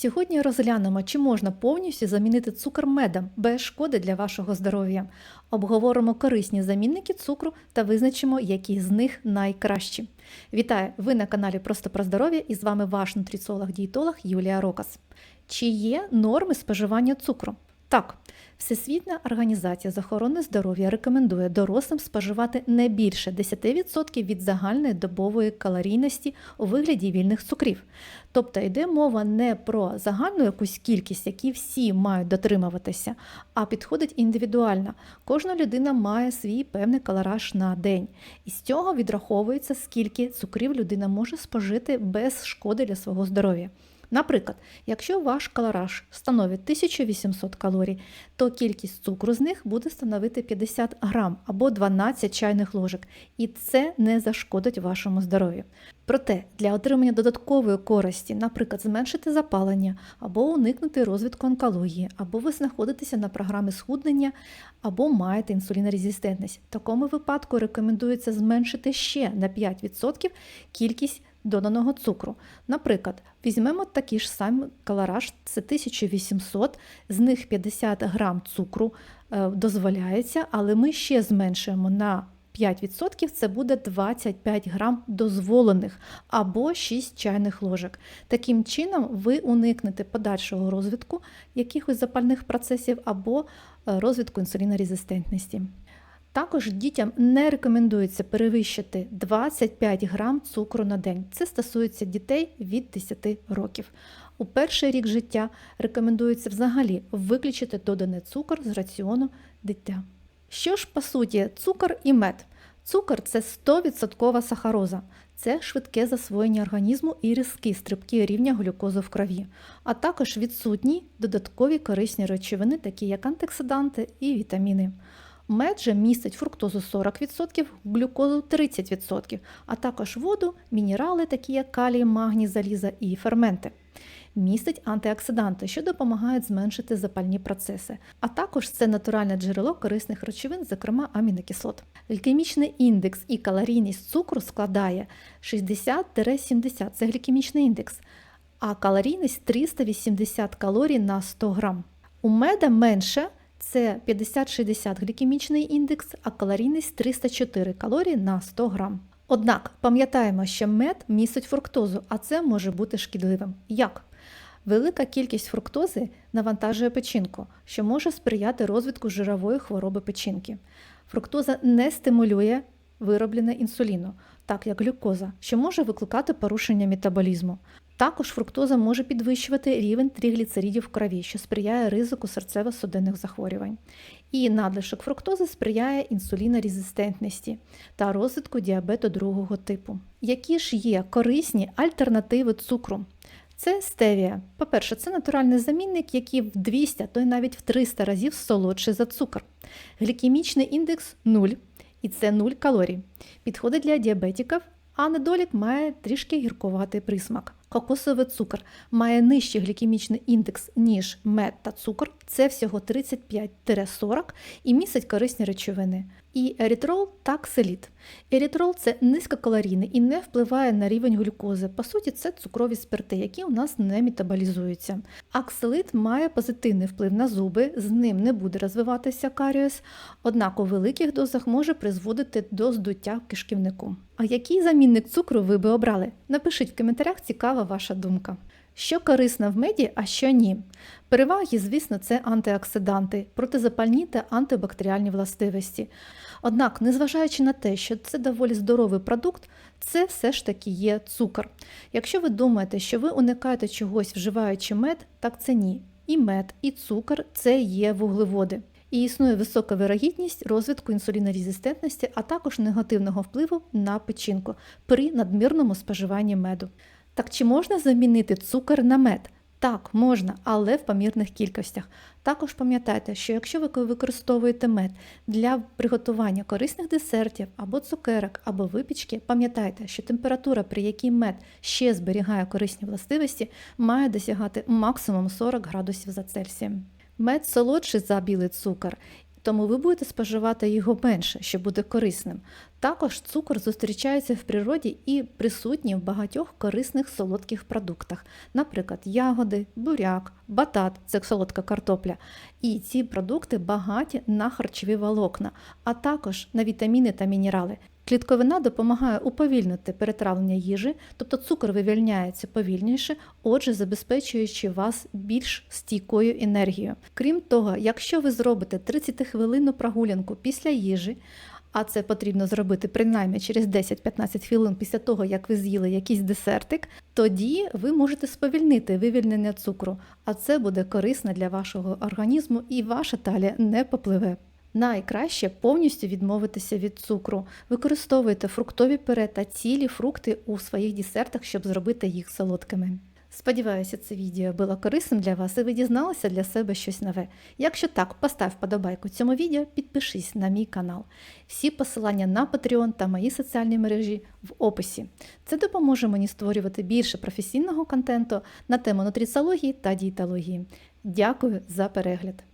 Сьогодні розглянемо, чи можна повністю замінити цукор медом без шкоди для вашого здоров'я. Обговоримо корисні замінники цукру та визначимо, які з них найкращі. Вітаю! Ви на каналі Просто про здоров'я і з вами ваш нутриціолог-дієтолог Юлія Рокас. Чи є норми споживання цукру? Так, Всесвітня організація з охорони здоров'я рекомендує дорослим споживати не більше 10% від загальної добової калорійності у вигляді вільних цукрів. Тобто йде мова не про загальну якусь кількість, які всі мають дотримуватися, а підходить індивідуально. Кожна людина має свій певний калораж на день, і з цього відраховується, скільки цукрів людина може спожити без шкоди для свого здоров'я. Наприклад, якщо ваш калораж становить 1800 калорій, то кількість цукру з них буде становити 50 грам або 12 чайних ложок, і це не зашкодить вашому здоров'ю. Проте для отримання додаткової користі, наприклад, зменшити запалення або уникнути розвитку онкології, або ви знаходитеся на програмі схуднення, або маєте інсулінорезистентність. В такому випадку рекомендується зменшити ще на 5% кількість доданого цукру. Наприклад, візьмемо такий ж самий калораж, це 1800, з них 50 грам цукру е, дозволяється, але ми ще зменшуємо на 5% це буде 25 грам дозволених або 6 чайних ложок. Таким чином, ви уникнете подальшого розвитку якихось запальних процесів або е, розвитку інсулінорезистентності. Також дітям не рекомендується перевищити 25 грам цукру на день. Це стосується дітей від 10 років. У перший рік життя рекомендується взагалі виключити доданий цукор з раціону дитя. Що ж, по суті, цукор і мед. Цукор це 100% сахароза, це швидке засвоєння організму і різкі стрибки рівня глюкозу в крові, а також відсутні додаткові корисні речовини, такі як антиоксиданти і вітаміни. Мед же містить фруктозу 40%, глюкозу 30%, а також воду, мінерали, такі як калій, магній, заліза і ферменти. Містить антиоксиданти, що допомагають зменшити запальні процеси, а також це натуральне джерело корисних речовин, зокрема амінокислот. Глікемічний індекс і калорійність цукру складає 60-70, це глікемічний індекс, а калорійність 380 калорій на 100 грам. У меда менше це 50-60 глікемічний індекс, а калорійність 304 калорії на 100 грам. Однак пам'ятаємо, що мед містить фруктозу, а це може бути шкідливим. Як? Велика кількість фруктози навантажує печінку, що може сприяти розвитку жирової хвороби печінки. Фруктоза не стимулює вироблення інсуліну, так як глюкоза, що може викликати порушення метаболізму. Також фруктоза може підвищувати рівень трігліцеридів в крові, що сприяє ризику серцево-судинних захворювань. І надлишок фруктози сприяє інсулінорезистентності та розвитку діабету другого типу. Які ж є корисні альтернативи цукру? Це стевія. По-перше, це натуральний замінник, який в 200, то й навіть в 300 разів солодший за цукор. Глікемічний індекс 0, і це 0 калорій. Підходить для діабетиків, а недолік має трішки гіркуватий присмак. Кокосовий цукор має нижчий глікемічний індекс, ніж мед та цукор, це всього 35-40 і містить корисні речовини. І ерітрол та кселіт. Ерітрол це низькокалорійний і не впливає на рівень глюкози. По суті, це цукрові спирти, які у нас не метаболізуються. Акселит має позитивний вплив на зуби, з ним не буде розвиватися карієс, однак у великих дозах може призводити до здуття кишківнику. А який замінник цукру ви би обрали? Напишіть в коментарях, цікава ваша думка. Що корисно в меді, а що ні. Переваги, звісно, це антиоксиданти, протизапальні та антибактеріальні властивості. Однак, незважаючи на те, що це доволі здоровий продукт, це все ж таки є цукор. Якщо ви думаєте, що ви уникаєте чогось, вживаючи мед, так це ні. І мед, і цукор це є вуглеводи. І існує висока вирогідність розвитку інсулінорезистентності, а також негативного впливу на печінку при надмірному споживанні меду. Так чи можна замінити цукор на мед? Так, можна, але в помірних кількостях. Також пам'ятайте, що якщо ви використовуєте мед для приготування корисних десертів або цукерок, або випічки, пам'ятайте, що температура, при якій мед ще зберігає корисні властивості, має досягати максимум 40 градусів за Цельсієм. Мед солодший за білий цукор, тому ви будете споживати його менше, що буде корисним. Також цукор зустрічається в природі і присутній в багатьох корисних солодких продуктах, наприклад, ягоди, буряк, батат це солодка картопля. І ці продукти багаті на харчові волокна, а також на вітаміни та мінерали. Клітковина допомагає уповільнити перетравлення їжі, тобто цукор вивільняється повільніше, отже, забезпечуючи вас більш стійкою енергією. Крім того, якщо ви зробите 30-хвилинну прогулянку після їжі, а це потрібно зробити принаймні через 10-15 хвилин після того, як ви з'їли якийсь десертик, тоді ви можете сповільнити вивільнення цукру, а це буде корисно для вашого організму і ваша талія не попливе. Найкраще повністю відмовитися від цукру. Використовуйте фруктові пюре та цілі фрукти у своїх десертах, щоб зробити їх солодкими. Сподіваюся, це відео було корисним для вас і ви дізналися для себе щось нове. Якщо так, постав подобайку цьому відео, підпишись на мій канал. Всі посилання на Patreon та мої соціальні мережі в описі. Це допоможе мені створювати більше професійного контенту на тему нутриціології та дієтології. Дякую за перегляд!